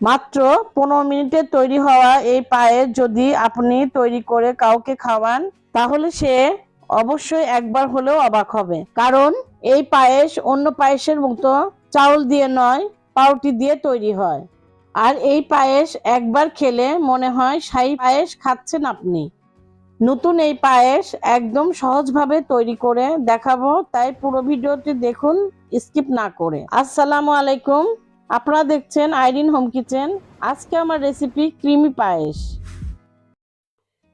মাত্র পনেরো মিনিটে তৈরি হওয়া এই পায়েস যদি আপনি তৈরি করে কাউকে খাওয়ান, তাহলে সে অবশ্যই একবার হলেও অবাক হবে। কারণ এই পায়েস অন্য পায়েসের মতো চাউল দিয়ে নয়, পাউটি দিয়ে তৈরি হয়। আর এই পায়েস একবার খেলে মনে হয় সাই পায়েস খাচ্ছেন আপনি। নতুন এই পায়েস একদম সহজভাবে তৈরি করে দেখাবো, তাই পুরো ভিডিওটি দেখুন, স্কিপ না করে। আসসালামু আলাইকুম। আপনারা দেখছেন আইরিন হোম কিচেন। আজকে আমার রেসিপি ক্রিমি পায়েস।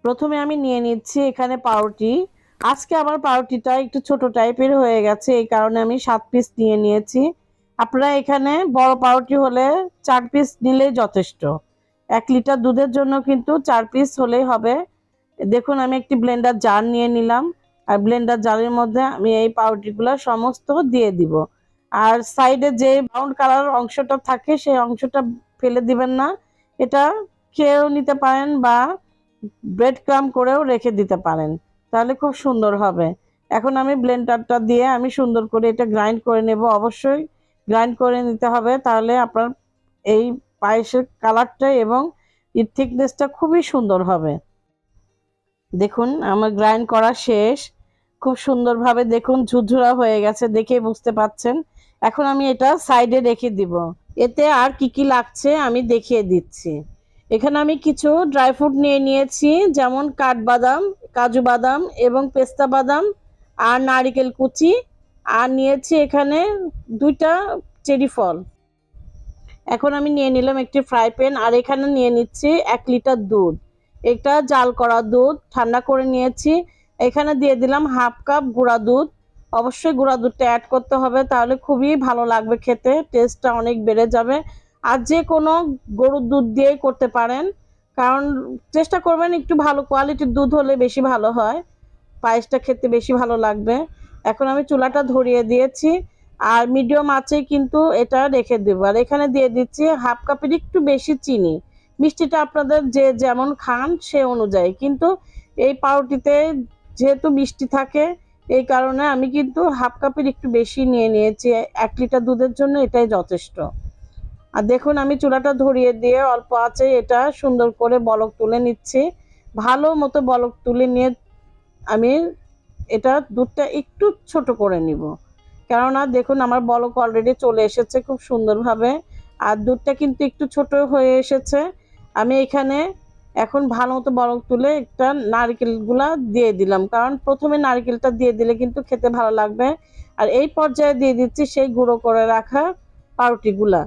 প্রথমে আমি নিয়ে নিচ্ছি এখানে পাউরুটি। আজকে আমার পাউরুটিটা একটু ছোট টাইপের হয়ে গেছে, এই কারণে আমি সাত পিস নিয়ে নিয়েছি। আপনারা এখানে বড় পাউরুটি হলে চার পিস নিলেই যথেষ্ট। এক লিটার দুধের জন্য কিন্তু চার পিস হলেই হবে। দেখুন, আমি একটি ব্লেন্ডার জার নিয়ে নিলাম। আর ব্লেন্ডার জারের মধ্যে আমি এই পাউরুটিগুলো সমস্ত দিয়ে দিব। আর সাইডে যে ব্রাউন কালার অংশটা থাকে, সেই অংশটা ফেলে দিবেন না। এটা খেয়েও নিতে পারেন বা ব্রেড ক্রাম করেও রেখে দিতে পারেন। তাহলে খুব সুন্দর হবে। এখন আমি ব্লেন্ডারটা দিয়ে আমি সুন্দর করে এটা গ্রাইন্ড করে নেব। অবশ্যই গ্রাইন্ড করে নিতে হবে। তাহলে আপনার এই পায়েসের কালারটা এবং এর থিকনেসটা খুবই সুন্দর হবে। দেখুন, আমার গ্রাইন্ড করা শেষ। খুব সুন্দরভাবে দেখুন, ঝুরঝুরা হয়ে গেছে দেখে বুঝতে পাচ্ছেন। এখন আমি এটা সাইডে রেখে দিব। এতে আর কি কি লাগছে আমি দেখিয়ে দিচ্ছি। এখানে আমি কিছু ড্রাই ফ্রুট নিয়ে নিয়েছি, যেমন কাঠবাদাম, কাজু বাদাম এবং পেস্তা বাদাম আর নারিকেল কুচি। আর নিয়েছি এখানে দুইটা চেরি ফল। এখন আমি নিয়ে নিলাম একটি ফ্রাই প্যান আর এখানে নিয়ে নিচ্ছি এক লিটার দুধ। এটা জাল করা দুধ, ঠান্ডা করে নিয়েছি। এখানে দিয়ে দিলাম হাফ কাপ গুঁড়া দুধ। অবশ্যই গুঁড়া দুধটা অ্যাড করতে হবে, তাহলে খুবই ভালো লাগবে খেতে টেস্টটা অনেক বেড়ে যাবে। আর যে কোনো গরুর দুধ দিয়েই করতে পারেন, কারণ চেষ্টা করবেন একটু ভালো কোয়ালিটির দুধ হলে বেশি ভালো হয়, পায়েসটা খেতে বেশি ভালো লাগবে। এখন আমি চুলাটা ধরিয়ে দিয়েছি, আর মিডিয়াম আছে কিন্তু এটা রেখে দেবো। আর এখানে দিয়ে দিচ্ছি হাফ কাপের একটু বেশি চিনি। মিষ্টিটা আপনাদের যে যেমন খান সে অনুযায়ী, কিন্তু এই পাউরুটিতে যেহেতু মিষ্টি থাকে এই কারণে আমি কিন্তু হাফ কাপের একটু বেশি নিয়ে নিয়েছি, এক লিটার দুধের জন্য এটাই যথেষ্ট। আর দেখুন, আমি চুলাটা ধরিয়ে দিয়ে অল্প আছে এটা সুন্দর করে বলক তুলে নিচ্ছি। ভালো মতো বলক তুলে নিয়ে আমি এটা দুধটা একটু ছোট করে নিব। কেননা দেখুন, আমার বলক অলরেডি চলে এসেছে খুব সুন্দরভাবে। আর দুধটা কিন্তু একটু ছোট হয়ে এসেছে। আমি এখানে এখন ভালো মতো বরফ তুলে একটা নারকেলগুলা দিয়ে দিলাম। কারণ প্রথমে নারকেলটা দিয়ে দিলে কিন্তু খেতে ভালো লাগবে। আর এই পর্যায়ে দিয়ে দিচ্ছি সেই গুঁড়ো করে রাখা পাউরুটিগুলা।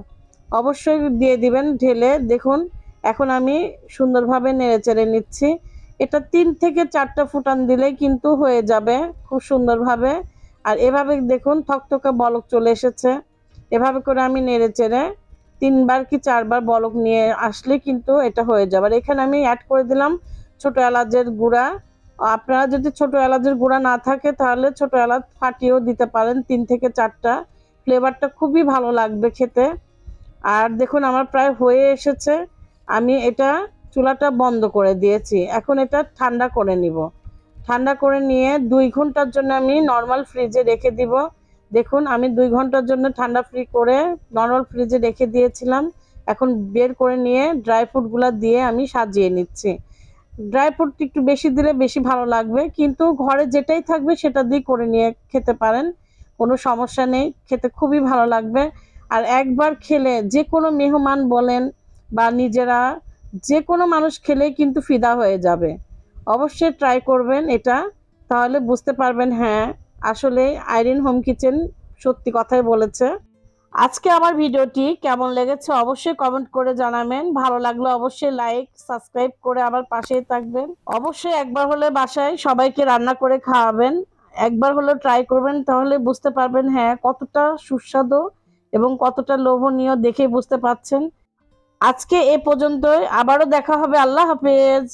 অবশ্যই দিয়ে দিবেন ঢেলে। দেখুন, এখন আমি সুন্দরভাবে নেড়ে চেড়ে নিচ্ছি। এটা তিন থেকে চারটা ফুটান দিলেই কিন্তু হয়ে যাবে খুব সুন্দরভাবে। আর এভাবে দেখুন, থকথকে বলক চলে এসেছে। এভাবে করে আমি নেড়ে চেড়ে তিনবার কি চারবার বলক নিয়ে আসলে কিন্তু এটা হয়ে যাবে। আর এখানে আমি অ্যাড করে দিলাম ছোট এলাচের গুঁড়া। আপনারা যদি ছোট এলাচের গুঁড়া না থাকে তাহলে ছোট এলাচ ফাটিয়েও দিতে পারেন তিন থেকে চারটা। ফ্লেভারটা খুবই ভালো লাগবে খেতে। আর দেখুন আমার প্রায় হয়ে এসেছে। আমি এটা চুলাটা বন্ধ করে দিয়েছি। এখন এটা ঠান্ডা করে নিব। ঠান্ডা করে নিয়ে দুই ঘণ্টার জন্য আমি নর্মাল ফ্রিজে রেখে দিব। দেখুন, আমি দুই ঘণ্টার জন্য ঠান্ডা ফ্রি করে নর্মাল ফ্রিজে রেখে দিয়েছিলাম। এখন বের করে নিয়ে ড্রাই ফ্রুটগুলো দিয়ে আমি সাজিয়ে নিচ্ছি। ড্রাই ফ্রুট একটু বেশি দিলে বেশি ভালো লাগবে, কিন্তু ঘরে যেটাই থাকবে সেটা দিয়ে করে নিয়ে খেতে পারেন। কোনো সমস্যা নেই, খেতে খুবই ভালো লাগবে। আর একবার খেলে যে কোনো মেহমান বলেন বা নিজেরা, যে কোনো মানুষ খেলেই কিন্তু ফিদা হয়ে যাবে। অবশ্যই ট্রাই করবেন এটা, তাহলে বুঝতে পারবেন হ্যাঁ আসলে আইরিন হোম কিচেন সত্যি কথাই বলেছে। আজকে আমার ভিডিওটি কেমন লেগেছে অবশ্যই কমেন্ট করে জানাবেন। ভালো লাগলে অবশ্যই লাইক সাবস্ক্রাইব করে আমার পাশেই থাকবেন। অবশ্যই একবার হলে বাসায় সবাইকে রান্না করে খাওয়াবেন। একবার হলে ট্রাই করবেন, তাহলে বুঝতে পারবেন হ্যাঁ কতটা সুস্বাদু এবং কতটা লোভনীয় দেখে বুঝতে পাচ্ছেন আজকে এ পর্যন্তই, আবারও দেখা হবে, আল্লাহ হাফেজ।